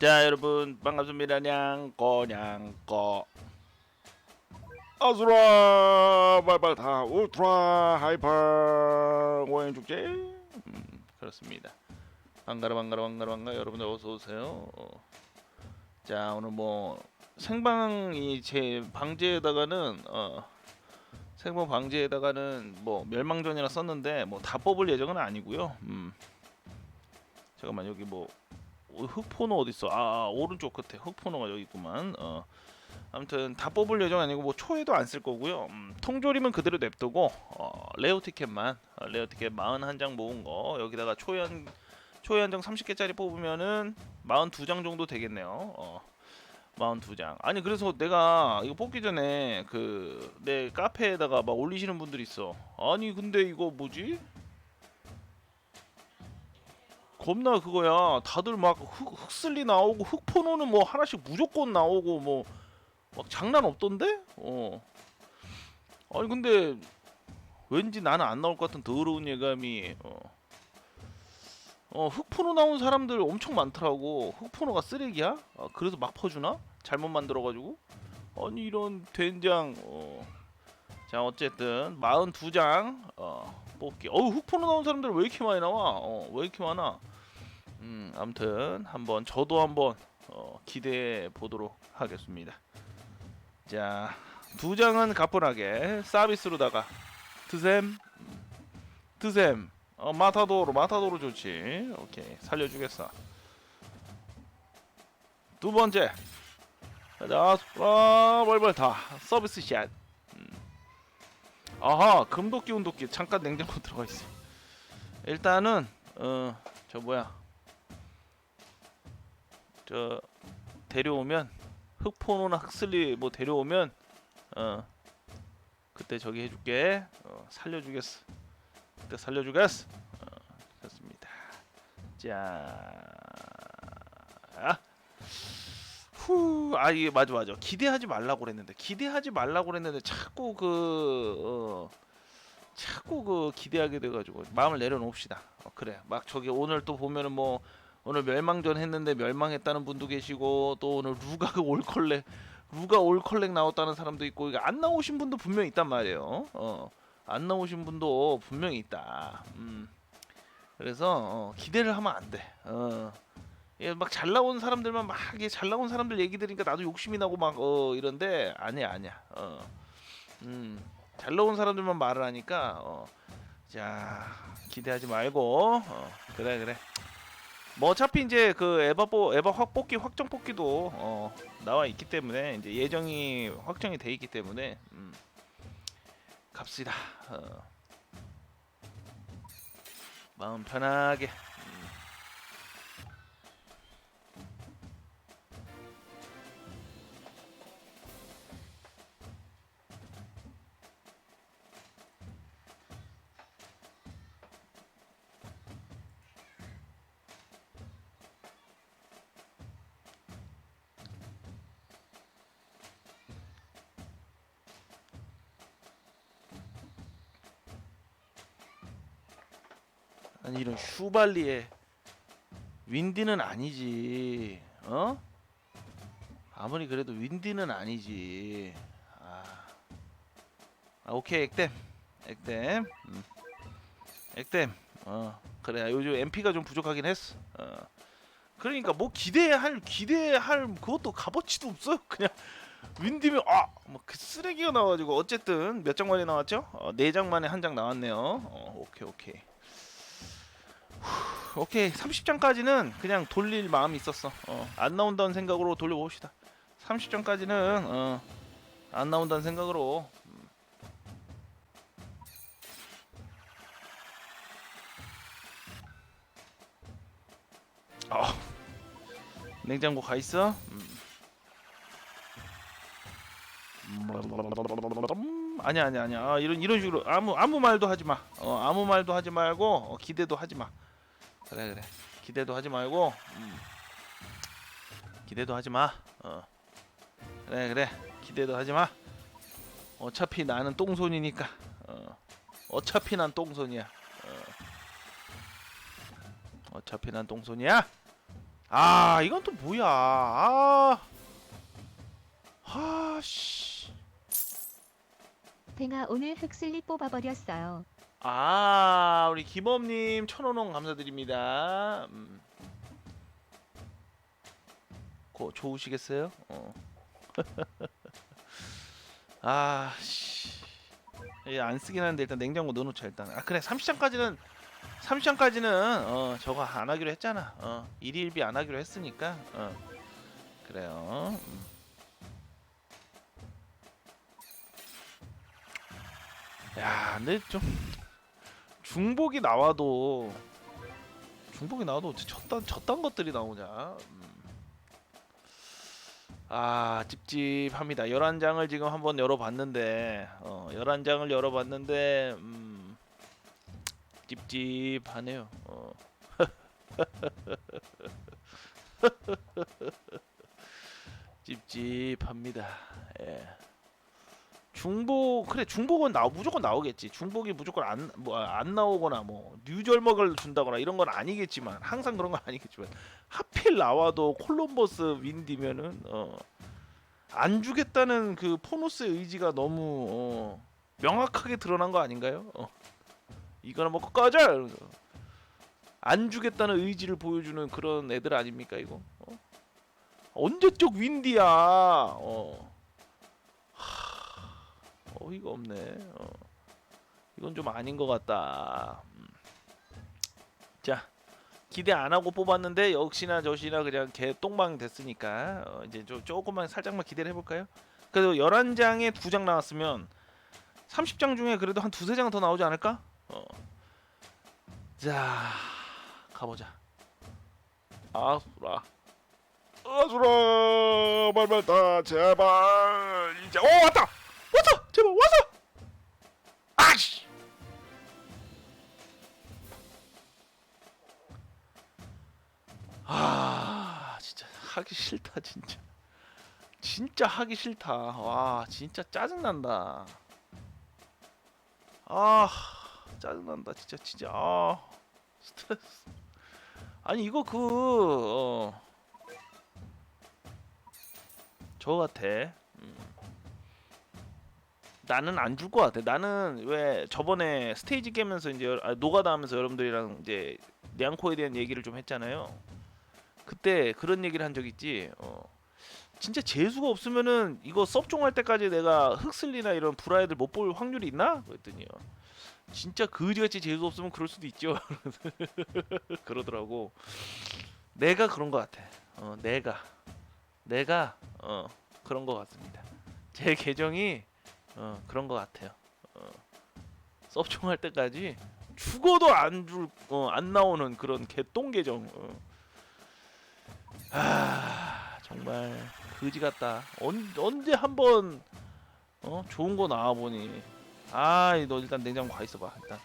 자 여러분 반갑습니다. 냥꺼 냥꺼. 아수라 발발타 울트라 하이퍼 고행 축제. 음, 그렇습니다. 반가라 반가라 반가라 반가 여러분들 어서 오세요. 어. 자 오늘 뭐 생방이 제 방제에다가는 어 생방 방제에다가는 뭐 멸망전이라 썼는데 뭐 다 뽑을 예정은 아니고요. 음. 잠깐만 여기 뭐 어, 흑포노 어디 있어? 아 오른쪽 끝에 흑포노가 여기 있구만. 어. 아무튼 다 뽑을 예정 아니고 뭐 초에도 안 쓸 거고요. 음, 통조림은 그대로 냅두고 어, 레오 티켓만 어, 레오 티켓 41장 모은 거 여기다가 초연 초회 한장 30개짜리 뽑으면은 42장 정도 되겠네요. 어. 42장. 아니 그래서 내가 이거 뽑기 전에 그 내 카페에다가 막 올리시는 분들이 있어. 아니 근데 이거 뭐지? 겁나 그거야. 다들 막 흑, 흑슬리 나오고 흑포노는 뭐 하나씩 무조건 나오고 뭐 막 장난 없던데? 어. 아니 근데 왠지 나는 안 나올 것 같은 더러운 예감이 어. 어 흑포노 나온 사람들 엄청 많더라고. 흑포노가 쓰레기야? 아, 그래서 막 퍼주나? 잘못 만들어가지고? 아니 이런 된장. 어. 자 어쨌든 42장 어, 뽑기. 어우 흑포노 나온 사람들 왜 이렇게 많이 나와? 어, 왜 이렇게 많아? 음, 아무튼 한번 저도 한번 어, 기대해 보도록 하겠습니다. 자, 두 장은 가뿐하게 서비스로다가 드셈, 드셈, 어, 마타도로, 마타도로 좋지. 오케이, 살려주겠어. 두 번째, 자, 아, 벌벌 다 서비스 샷. 음. 아하, 금도끼, 운도끼 잠깐 냉장고 들어가 있어. 일단은 어, 저 뭐야? 저 데려오면 흑포노나 흑슬리 뭐 데려오면 어 그때 저기 해줄게. 어, 살려주겠어. 그때 살려주겠어. 어, 됐습니다. 자후 아 이게 맞아 맞아. 기대하지 말라고 그랬는데 기대하지 말라고 그랬는데 자꾸 그 어, 자꾸 그 기대하게 돼가지고 마음을 내려놓읍시다. 어, 그래. 막 저기 오늘 또 보면은 뭐 오늘 멸망전 했는데 멸망했다는 분도 계시고 또 오늘 루가 올컬렉 루가 올컬렉 나왔다는 사람도 있고 이거 안 나오신 분도 분명히 있단 말이에요. 어, 안 나오신 분도 분명히 있다. 음. 그래서 어, 기대를 하면 안 돼. 어. 예, 막 잘 나온 사람들만 막 잘 나온 사람들 얘기 들으니까 나도 욕심이 나고 막 어, 이런데 아니야 아니야. 어. 음. 잘 나온 사람들만 말을 하니까 어. 자 기대하지 말고 어, 그래 그래 뭐 어차피 이제 그 에바 보 에바 확 뽑기 확정 뽑기도 어, 나와 있기 때문에 이제 예정이 확정이 돼 있기 때문에 음, 갑시다. 어. 마음 편하게. 아니 이런 슈발리에 윈디는 아니지. 어? 아무리 그래도 윈디는 아니지. 아, 아 오케이 액땜, 액땜, 음. 액땜. 어 그래 요즘 MP가 좀 부족하긴 했어. 어. 그러니까 뭐 기대할 기대할 그것도 값어치도 없어요. 그냥 윈디면 아뭐그 쓰레기가 나와가지고 어쨌든 몇 장 만에 나왔죠? 어, 네 장 만에 한 장 나왔네요. 어, 오케이 오케이. 오케이 30장까지는 그냥 돌릴 마음이 있었어. 어, 안 나온다는 생각으로 돌려봅시다. 30장까지는 어, 안 나온다는 생각으로. 음. 어, 냉장고 가 있어? 음. 음, 아니야 아니야 아니야. 아, 이런 이런 식으로 아무 아무 말도 하지 마. 어, 아무 말도 하지 말고 어, 기대도 하지 마 그래 그래 기대도 하지 말고 음. 기대도 하지 마 어. 그래 그래 기대도 하지 마 어차피 나는 똥손이니까 어. 어차피 난 똥손이야 어. 어차피 난 똥손이야 아 이건 또 뭐야 아 아씨 댕아 오늘 흑슬리 뽑아버렸어요. 아 우리 김엄님 천원원 감사드립니다 음. 고 좋으시겠어요? 어. 아씨 안 쓰긴 하는데 일단 냉장고 넣어놓자 일단 아 그래 30장까지는 30장까지는 어 저거 안 하기로 했잖아 어 일일비 안 하기로 했으니까 어 그래요 음. 야 근데 좀 중복이 나와도 중복이 나와도 저딴 저딴 것들이 나오냐 음. 아 찝찝합니다 11장을 지금 한번 열어봤는데 어 11장을 열어봤는데 음 찝찝하네요 어. 찝찝합니다 예. 중복 그래 중복은 나 무조건 나오겠지 중복이 무조건 안 뭐 안 나오거나 뭐 뉴절먹을 준다거나 이런 건 아니겠지만 항상 그런 건 아니겠지만 하필 나와도 콜럼버스 윈디면은 어 안 주겠다는 그 포노스의 의지가 너무 어 명확하게 드러난 거 아닌가요? 어 이거나 먹고 꺼져 이러면서 안 주겠다는 의지를 보여주는 그런 애들 아닙니까 이거? 어? 언제적 윈디야? 어. 어이가 없네. 어. 이건 좀 아닌 것 같다. 음. 자 기대 안 하고 뽑았는데 역시나 저시나 그냥 개 똥망 됐으니까 어, 이제 좀 조금만 살짝만 기대를 해볼까요? 그래도 11장에 두장 나왔으면 30장 중에 그래도 한 두세 장 더 나오지 않을까? 어. 자 가보자. 아수라. 아수라 말말다 제발 이제 오 왔다 왔어 제발 왔어 아씨! 아 진짜 하기 싫다 진짜. 진짜 하기 싫다. 와 진짜 짜증난다. 아 짜증난다 진짜 진짜. 아 스트레스. 아니 이거 그 어, 저거 같아. 음. 나는 안 줄 것 같아. 나는 왜 저번에 스테이지 깨면서 이제 여- 아, 노가다 하면서 여러분들이랑 이제 냥코에 대한 얘기를 좀 했잖아요. 그때 그런 얘기를 한 적 있지. 어. 진짜 재수가 없으면은 이거 섭종할 때까지 내가 흑슬리나 이런 브라이들 못 볼 확률이 있나? 그랬더니요. 진짜 그지같이 재수 없으면 그럴 수도 있죠. 그러더라고. 내가 그런 것 같아. 어, 내가 내가 어, 그런 것 같습니다. 제 계정이 어 그런 것 같아요. 어, 섭종할 때까지 죽어도 안 줄, 어, 안 나오는 그런 개똥 계정. 어. 아 정말 그지 같다. 언, 언제 한번 어 좋은 거 나와 보니. 아너 일단 냉장고 가 있어봐 일단.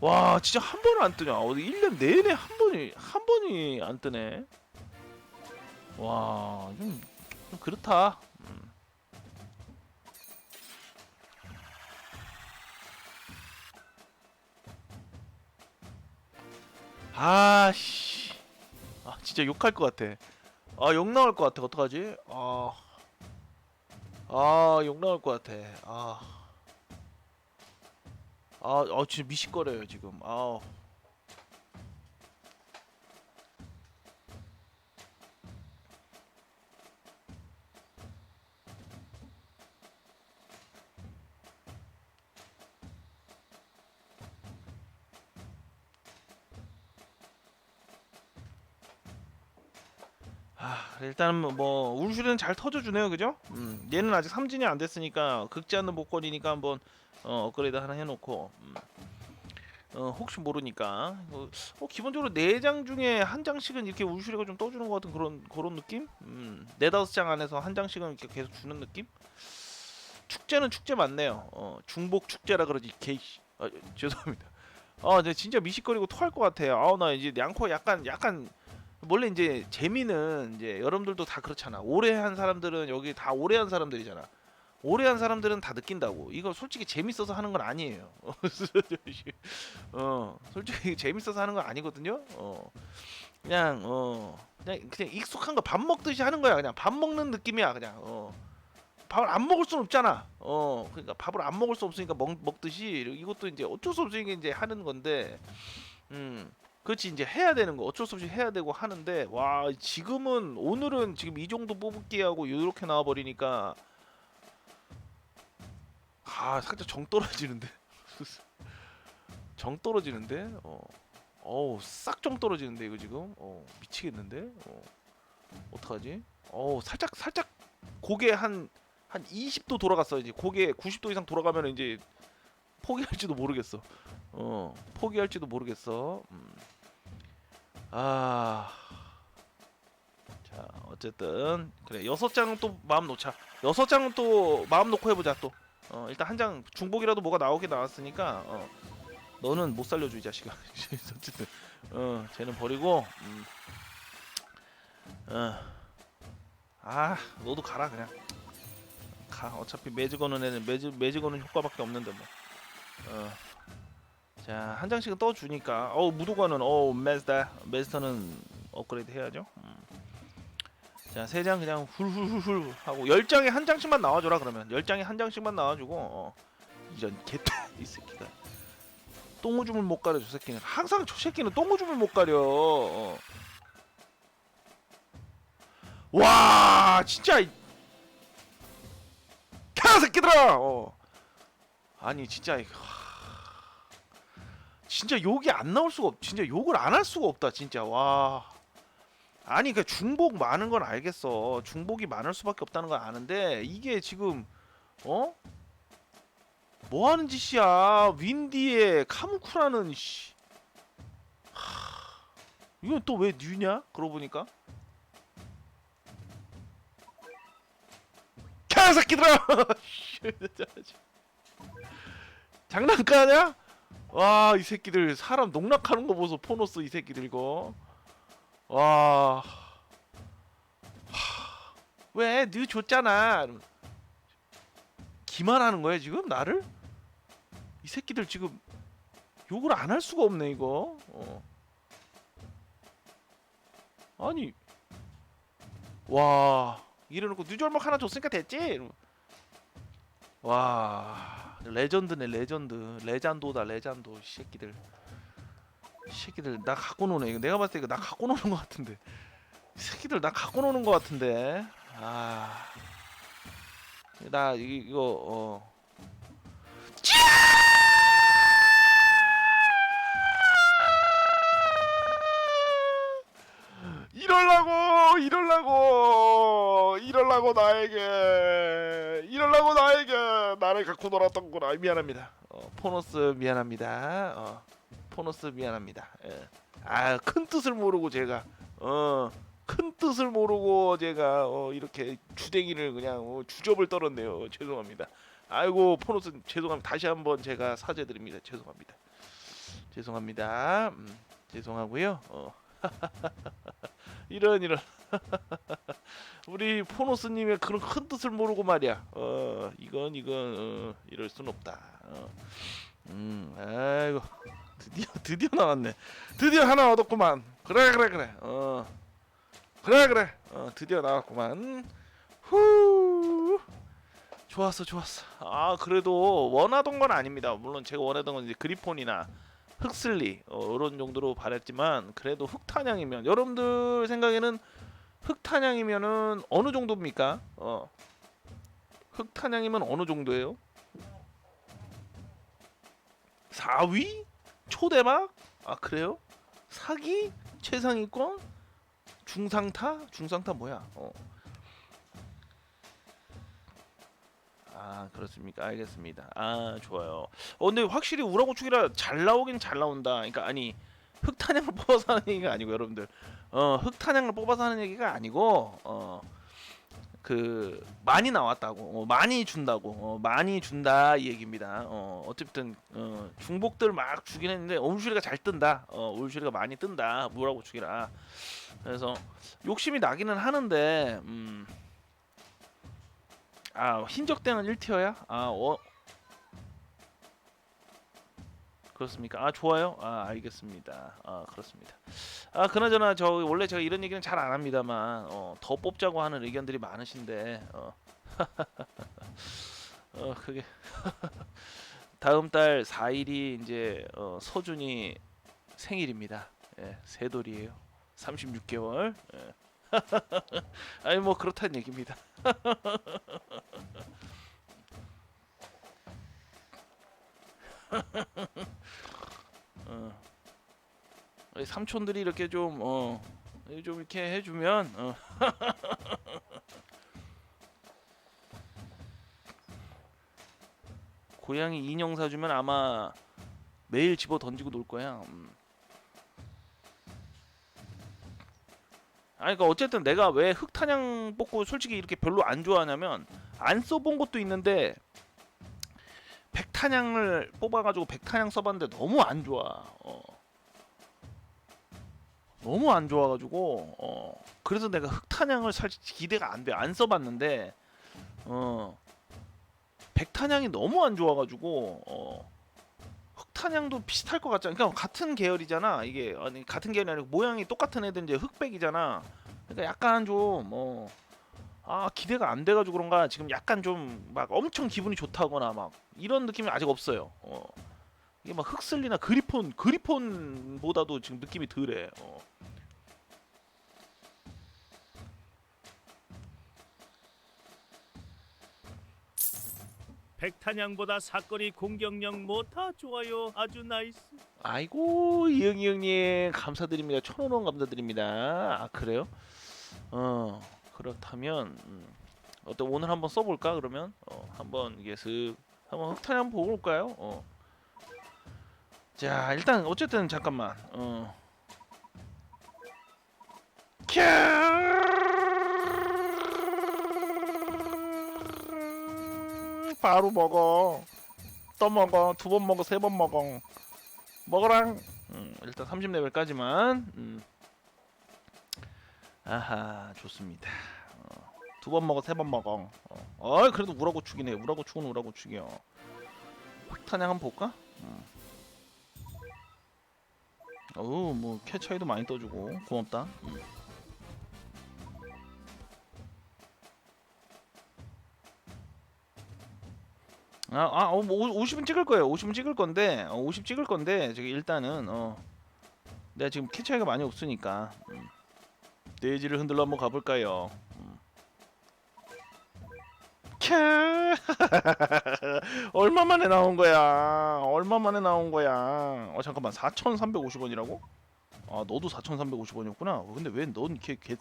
와 진짜 한 번은 안 뜨냐? 어디 1년 내내 한 번이 한 번이 안 뜨네. 와 좀, 좀 그렇다. 아씨. 아 진짜 욕할 것 같아. 아 욕 나올 것 같아. 어떡하지? 아아욕 나올 것 같아. 아. 아, 아 진짜 미식거려요 지금. 아 아, 일단은 뭐 울슈는 잘 터져주네요, 그죠? 음, 얘는 아직 삼진이 안 됐으니까 극지 않는 목걸이니까 한번 어, 업그레이드 하나 해놓고 음. 어, 혹시 모르니까 어, 어, 기본적으로 네 장 중에 한 장씩은 이렇게 울슈레가 좀 떠주는 것 같은 그런 그런 느낌? 음, 네 다섯 장 안에서 한 장씩은 이렇게 계속 주는 느낌? 축제는 축제 맞네요. 어, 중복 축제라 그러지 개이씨. 아, 죄송합니다. 아, 네, 진짜 미식거리고 토할 것 같아요. 아, 나 이제 양코 약간 약간 원래 이제 재미는 이제 여러분들도 다 그렇잖아. 오래 한 사람들은 여기 다 오래 한 사람들이잖아. 오래 한 사람들은 다 느낀다고. 이거 솔직히 재밌어서 하는 건 아니에요. 어, 솔직히 재밌어서 하는 건 아니거든요. 어. 그냥 어 그냥 그냥 익숙한 거 밥 먹듯이 하는 거야 그냥 밥 먹는 느낌이야 그냥 어 밥을 안 먹을 순 없잖아 어 그러니까 밥을 안 먹을 수 없으니까 먹 먹듯이 이것도 이제 어쩔 수 없으니까 이제 하는 건데 음 그렇지 이제 해야 되는 거 어쩔 수 없이 해야 되고 하는데 와 지금은 오늘은 지금 이 정도 뽑기 하고 이렇게 나와 버리니까 아 살짝 정 떨어지는데? 정 떨어지는데? 어. 어우 싹 정 떨어지는데 이거 지금? 어 미치겠는데? 어. 어떡하지? 어우 살짝 살짝 고개 한한 20도 돌아갔어 이제. 고개 90도 이상 돌아가면 이제 포기할지도 모르겠어. 어 포기할지도 모르겠어. 음. 아. 자, 어쨌든 그래 여섯 장은 또 마음 놓자. 여섯 장은 또 마음 놓고 해 보자 또. 어, 일단 한 장 중복이라도 뭐가 나오게 나왔으니까 어, 너는 못 살려줘 이 자식아. 어쨌든 어, 쟤는 버리고. 음. 어. 아, 너도 가라 그냥. 가. 어차피 매즈 거는 애는 매즈 매즈 거는 효과밖에 없는데 뭐. 어. 자, 한 장씩은 떠 주니까. 어, 무도관은 어, 메스다. 메스터는 업그레이드 해야죠. 음. 자, 세 장 그냥 훌훌훌훌 하고 열 장에 한 장씩만 나와 줘라 그러면. 열 장에 한 장씩만 나와 주고 어. 이런 개떼 이 새끼가. 똥오줌을 못 가려 저 새끼는. 항상 저 새끼는 똥오줌을 못 가려. 어. 와, 진짜 이 개새끼들아. 어. 아니, 진짜 이거 진짜 욕이 안 나올 수가 없. 진짜 욕을 안 할 수가 없다. 진짜 와. 아니 그 중복 많은 건 알겠어. 중복이 많을 수밖에 없다는 건 아는데 이게 지금 어? 뭐 하는 짓이야? 윈디에 카무쿠라는 씨. 하... 이건 또 왜 뉴냐? 그러고 보니까. 개새끼들아! 장난까냐? 와 이 새끼들 사람 농락하는 거 보소 포노스 이 새끼들 이거 와 하, 왜? 너 줬잖아 기만하는 거야 지금 나를? 이 새끼들 지금 욕을 안 할 수가 없네 이거 어. 아니 와 이래 놓고 뉴절막 하나 줬으니까 됐지? 이러고. 와 레전드네 레전드. 레잔도다 레잔도 이 새끼들. 이 새끼들 나 갖고 노네. 이거 내가 봤을 때 이거 나 갖고 노는 것 같은데. 이 새끼들 나 갖고 노는 것 같은데. 아나 이거 어. 이럴라고! 이럴라고! 이럴라고 나에게! 이럴라고 나에게 나를 갖고 놀았던구나. 미안합니다. 어, 포노스 미안합니다. 어, 포노스 미안합니다. 예. 아큰 뜻을 모르고 제가 어, 큰 뜻을 모르고 제가 어, 이렇게 주댕이를 그냥 어, 주접을 떨었네요. 죄송합니다. 아이고 포노스 죄송합니다. 다시 한번 제가 사죄드립니다. 죄송합니다. 죄송합니다. 음, 죄송하고요. 어. 이런 이런 우리 포노스님의 그런 큰 뜻을 모르고 말이야. 어 이건 이건 어, 이럴 순 없다. 어. 음 아이고 드디어 드디어 나왔네. 드디어 하나 얻었구만. 그래 그래 그래. 어 그래 그래. 어 드디어 나왔구만. 후 좋았어 좋았어. 아 그래도 원하던 건 아닙니다. 물론 제가 원하던 건 이제 그리폰이나 흑슬리 어, 이런 정도로 바랬지만 그래도 흑탄양이면 여러분들 생각에는 흑탄양이면은 어느 정도입니까? 어. 흑탄양이면 어느 정도예요? 4위? 초대박? 아 그래요? 사기? 최상위권? 중상타? 중상타 뭐야? 어. 아 그렇습니까? 알겠습니다. 아 좋아요. 어 근데 확실히 우라고축이라 잘 나오긴 잘 나온다. 그러니까 아니 흑탄양을 뽑아서 하는 얘기가 아니고 여러분들 어 흑탄양을 뽑아서 하는 얘기가 아니고 어 그 많이 나왔다고 어, 많이 준다고 어, 많이 준다 이 얘기입니다. 어 어쨌든 어, 중복들 막 주긴 했는데 올슈리가 잘 뜬다. 어 올슈리가 많이 뜬다. 우라고축이라 그래서 욕심이 나기는 하는데 음. 아 흰적 때는 1티어야? 아 어. 그렇습니까? 아 좋아요. 아 알겠습니다. 아 그렇습니다. 아 그나저나 저 원래 제가 이런 얘기는 잘 안 합니다만 어, 더 뽑자고 하는 의견들이 많으신데 어, 어 그게 다음 달 4일이 이제 어, 서준이 생일입니다. 예, 새돌이에요. 36개월. 예. 아니 뭐 그렇다는 얘기입니다. 어. 우리 삼촌들이 이렇게 좀 어, 좀 이렇게 해주면 어. 고양이 인형 사주면 아마 매일 집어 던지고 놀 거야. 음. 아니 그러니까 어쨌든 내가 왜 흑탄양 뽑고 솔직히 이렇게 별로 안 좋아하냐면 안 써본 것도 있는데 백탄양을 뽑아가지고 백탄양 써봤는데 너무 안 좋아. 어. 너무 안 좋아가지고 어. 그래서 내가 흑탄양을 사실 기대가 안 돼. 안 써봤는데 어. 백탄양이 너무 안 좋아가지고 어. 흑탄양도 비슷할 것 같잖아. 그러니까 같은 계열이잖아. 이게 아니 같은 계열이 아니고 모양이 똑같은 애들 이제 흑백이잖아. 그러니까 약간 좀 뭐. 아 기대가 안 돼가지고 그런가 지금 약간 좀 막 엄청 기분이 좋다거나 막 이런 느낌이 아직 없어요. 어. 이게 막 흑슬리나 그리폰 그리폰보다도 지금 느낌이 덜해. 어. 백탄양보다 사거리 공격력 못하 좋아요 아주 나이스 아이고 이영이 형님 감사드립니다. 천원 감사드립니다. 아 그래요? 어 그렇다면 음, 어때 오늘 한번 써볼까 그러면 어, 한번 이게 슥 한번 흑탄 한번 보고 올까요? 어. 자 일단 어쨌든 잠깐만. 어. 캬! 바로 먹어. 또 먹어. 두 번 먹어. 세 번 먹어. 먹어랑. 음, 일단 30레벨까지만. 음. 아하 좋습니다. 어, 두번 먹어. 세 번 먹어. 어, 그래도 우라고 축이네. 우라고 축은 우라고 축이요 흑탄양 한번 볼까? 음. 어우 뭐 캐 차이도 많이 떠주고 고맙다 음. 아, 아, 어, 뭐 50은 찍을 거예요. 50은 찍을 건데, 어, 50 찍을 건데, 저기 일단은 어, 내가 지금 키 차이가 많이 없으니까 음. 돼지를 흔들러 한번 가볼까요? 음. 캬, 얼마 만에 나온 거야? 얼마 만에 나온 거야? 어 잠깐만, 4,350원이라고? 아, 너도 4,350원이었구나. 근데 왜 넌 이렇게 개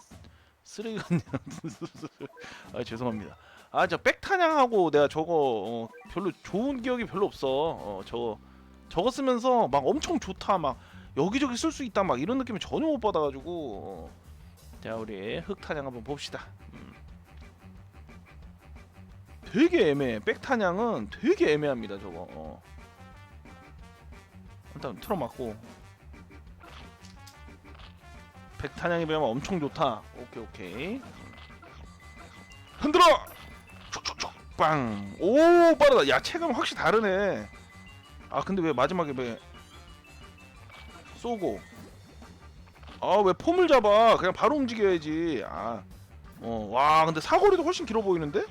쓰레기 같냐? 아, 죄송합니다. 아 저 백탄양하고 내가 저거 어, 별로 좋은 기억이 별로 없어. 어, 저거 저거 쓰면서 막 엄청 좋다 막 여기저기 쓸 수 있다 막 이런 느낌을 전혀 못 받아 가지고 어. 자 우리 흑탄양 한번 봅시다. 음. 되게 애매해. 백탄양은 되게 애매합니다 저거. 어. 일단 틀어맞고 백탄양에 비하면 엄청 좋다. 오케이 오케이. 흔들어. 촉촉촉 빵. 오 빠르다. 야 체감 확실히 다르네. 아 근데 왜 마지막에 왜 쏘고? 아 왜 폼을 잡아? 그냥 바로 움직여야지. 아. 어, 와, 근데 사거리도 훨씬 길어 보이는데?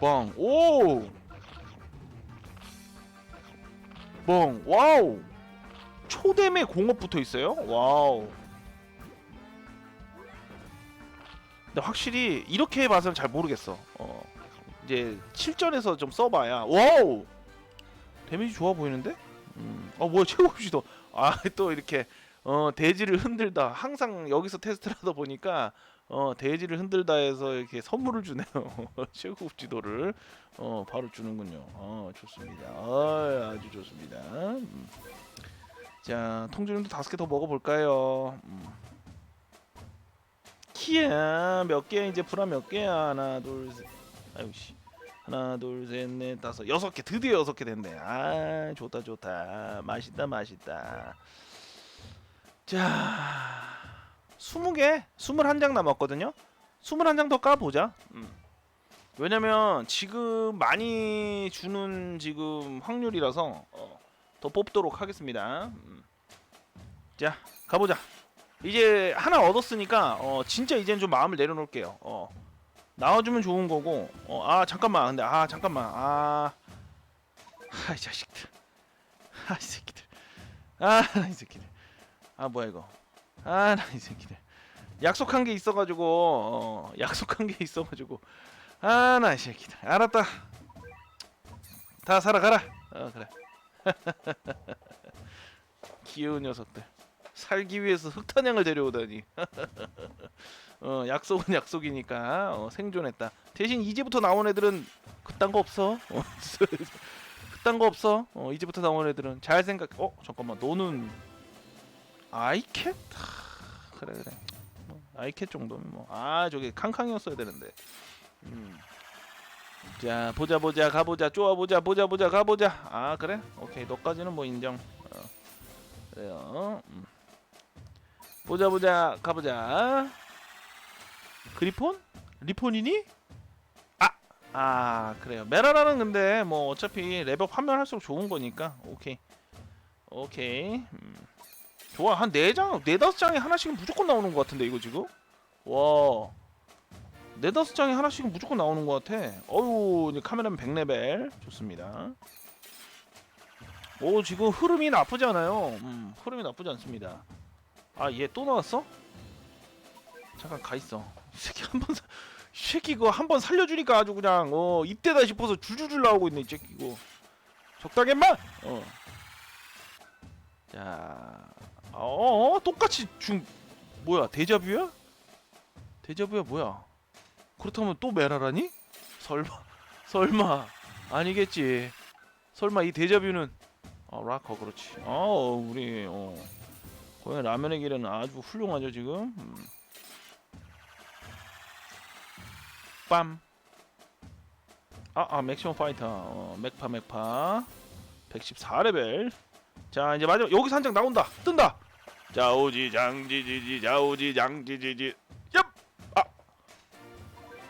빵, 오! 뻥, 와우! 초댐에 공업 붙어 있어요? 와우. 근데 확실히 이렇게 봐서는 잘 모르겠어. 어. 이제 7전에서 좀 써봐야 와우 데미지 좋아 보이는데? 음. 어 뭐야 최고급시도 아 또 이렇게 어 대지를 흔들다 항상 여기서 테스트를 하다 보니까 어 대지를 흔들다 해서 이렇게 선물을 주네요. 최고급 지도를. 어 바로 주는군요. 어 좋습니다. 아, 아주 좋습니다. 음. 자 통조림도 다섯 개 더 먹어볼까요? 음. 키야 몇 개야? 이제 브라 몇 개야? 하나 둘 셋. 아유 씨. 하나 둘 셋 넷 다섯. 여섯 개 드디어 여섯 개 됐네. 아 좋다 좋다. 맛있다 맛있다. 자 스무 개 스물한 장 남았거든요. 스물한 장더 까보자. 음. 왜냐면 지금 많이 주는 지금 확률이라서 어, 더 뽑도록 하겠습니다. 음. 자 가보자. 이제 하나 얻었으니까 어 진짜 이젠 좀 마음을 내려놓을게요. 어 나와주면 좋은 거고 어 아 잠깐만. 근데 아 잠깐만. 아 아 이 자식들. 아 이 새끼들. 아 이 새끼들. 아 뭐야 이거 아 나 이 새끼들. 약속한 게 있어가지고 어 약속한 게 있어가지고. 아 나 이 새끼들. 알았다. 다 살아가라. 어 그래. 귀여운 녀석들. 살기 위해서 흑탄양을 데려오다니. 어 약속은 약속이니까 어, 생존했다. 대신 이제부터 나온 애들은 그딴 거 없어? 어, 그딴 거 없어? 어 이제부터 나온 애들은 잘 생각 어 잠깐만. 너는 아이캣? 하, 그래 그래. 뭐, 아이캣 정도면 뭐아 저기 캉캉이었어야 되는데. 음. 자 보자 보자 가보자 쪼아 보자 보자 보자 가보자. 아 그래? 오케이 너까지는 뭐 인정. 어. 그래요. 음. 보자 보자 가보자. 그리폰? 리폰이니? 아 아 그래요. 메라라는 근데 뭐 어차피 레벨 화면 할수록 좋은 거니까. 오케이. 오케이. 음. 좋아 한네장 네다섯 장에 하나씩은 무조건 나오는 것 같은데 이거 지금 와 네다섯 장에 하나씩은 무조건 나오는 것 같아. 어유 이제 카메라는 100레벨 좋습니다. 오 지금 흐름이 나쁘지 않아요. 음, 흐름이 나쁘지 않습니다. 아 얘 또 나왔어? 잠깐 가 있어. 이 새끼 한번 이 새끼 이거 한 번 살려주니까 아주 그냥 어 입대다 싶어서 줄줄줄 나오고 있네 이 새끼 이거. 적당히 만. 어. 자, 어, 어 똑같이 중 뭐야 데자뷰야? 데자뷰야 뭐야? 그렇다면 또 메라라니? 설마 설마 아니겠지. 설마 이 데자뷰는? 어 락커 그렇지. 어 우리 어 고양 라면의 길은 아주 훌륭하죠 지금. 음. 빰. 아, 아 맥시멈 파이터. 어, 맥파 맥파. 114레벨. 자 이제 마지막 여기서 한 장 나온다. 뜬다 자오지 장지지지 자오지 장지지지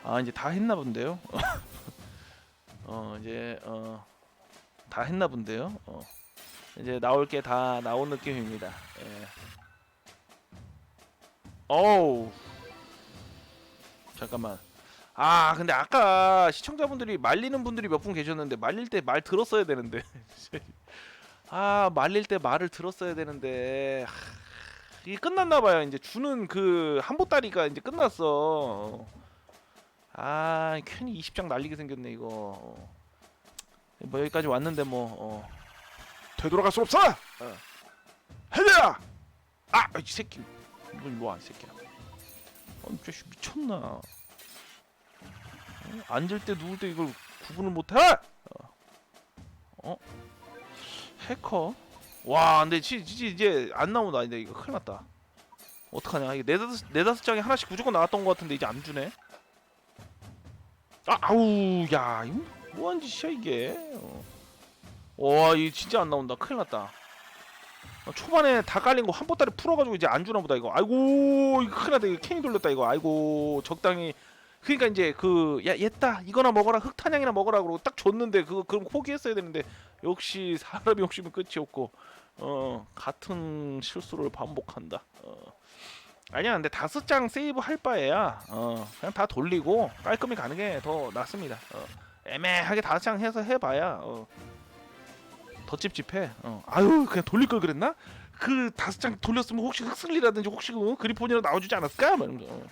아 이제 다 했나 본데요. 어 이제 어 다 했나 본데요. 어 이제 나올 게 다 나온 느낌입니다. 예. 어우 잠깐만. 아 근데 아까 시청자분들이 말리는 분들이 몇 분 계셨는데 말릴 때 말 들었어야 되는데. 아 말릴 때 말을 들었어야 되는데. 하, 이게 끝났나 봐요. 이제 주는 그 한보따리가 이제 끝났어. 아 괜히 20장 날리게 생겼네 이거 뭐 여기까지 왔는데 뭐 어. 되돌아갈 수 없어 어. 해야 아 이 새끼 너 일로 와이 새끼야 아 이 자식 미쳤나 어? 앉을 때 누울 때 이걸 구분을 못해 어, 어? 해커 와 근데 지, 지, 이제 안 나온다 근데 이거 큰일 났다 어떡하냐 이게 네다섯, 네다섯 장에 하나씩 무조건 나왔던 것 같은데 이제 안 주네 아, 아우, 야, 이거 뭐한 짓이야 이게? 어. 와, 이 진짜 안 나온다. 큰일 났다. 어, 초반에 다 깔린 거 한 보따리 풀어가지고 이제 안 주나 보다 이거. 아이고, 이거 큰일 났다. 이거 괜히 돌렸다 이거. 아이고, 적당히. 그러니까 이제 그, 야, 얘다 이거나 먹어라. 흑탄양이나 먹어라. 그러고 딱 줬는데 그거 그럼 포기했어야 되는데 역시 사람이 욕심은 끝이 없고, 어, 같은 실수를 반복한다. 어. 아니야 근데 다섯 장 세이브 할 바에야 어 그냥 다 돌리고 깔끔히 가는 게 더 낫습니다 어, 애매하게 다섯 장 해서 해봐야 어, 더 찝찝해 어. 아유 그냥 돌릴 걸 그랬나 그 다섯 장 돌렸으면 혹시 흑슬리라든지 혹시 그 그리폰이라 나와주지 않았을까 뭐 이런 거. 어.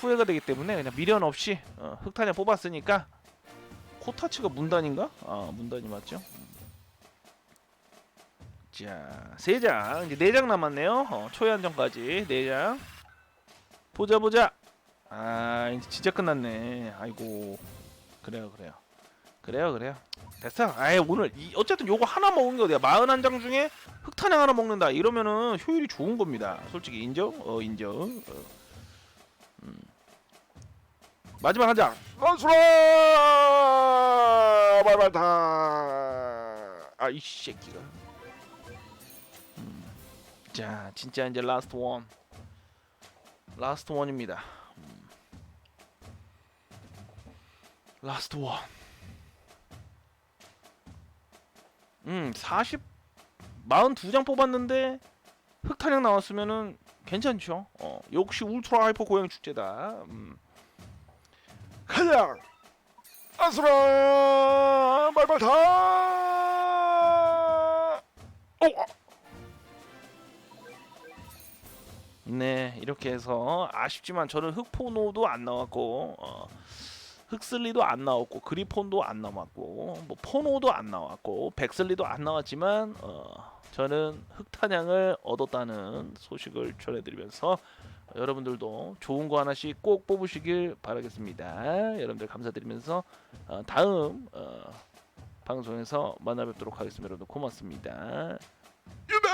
후회가 되기 때문에 그냥 미련 없이 어, 흑탄에 뽑았으니까 코타치가 문단인가 아 문단이 맞죠 자, 세 장. 이제 네 장 남았네요. 어, 초회 한정까지 네 장. 보자 보자. 아, 이제 진짜 끝났네. 아이고. 그래요, 그래요. 그래요, 그래요. 됐어. 아예 오늘 이, 어쨌든 요거 하나 먹은 게 어디야? 41장 중에 흑탄양 하나 먹는다. 이러면은 효율이 좋은 겁니다. 솔직히 인정? 어, 인정. 어. 음. 마지막 한 장. 건수라! 발발타! 아, 이 새끼가. 자, 진짜 이제 라스트 원. 라스트 원입니다. 음. 라스트 원. 음, 40 42장 뽑았는데 흑탄약 나왔으면은 괜찮죠. 어, 역시 울트라 하이퍼 고양 축제다. 음. 가자. 아수라 말발 다. 오. 아. 네 이렇게 해서 아쉽지만 저는 흑포노도 안 나왔고 어, 흑슬리도 안 나왔고 그리폰도 안 나왔고 뭐 포노도 안 나왔고 백슬리도 안 나왔지만 어, 저는 흑탄양을 얻었다는 소식을 전해드리면서 여러분들도 좋은 거 하나씩 꼭 뽑으시길 바라겠습니다. 여러분들 감사드리면서 어, 다음 어, 방송에서 만나 뵙도록 하겠습니다. 여러분 고맙습니다. 유배!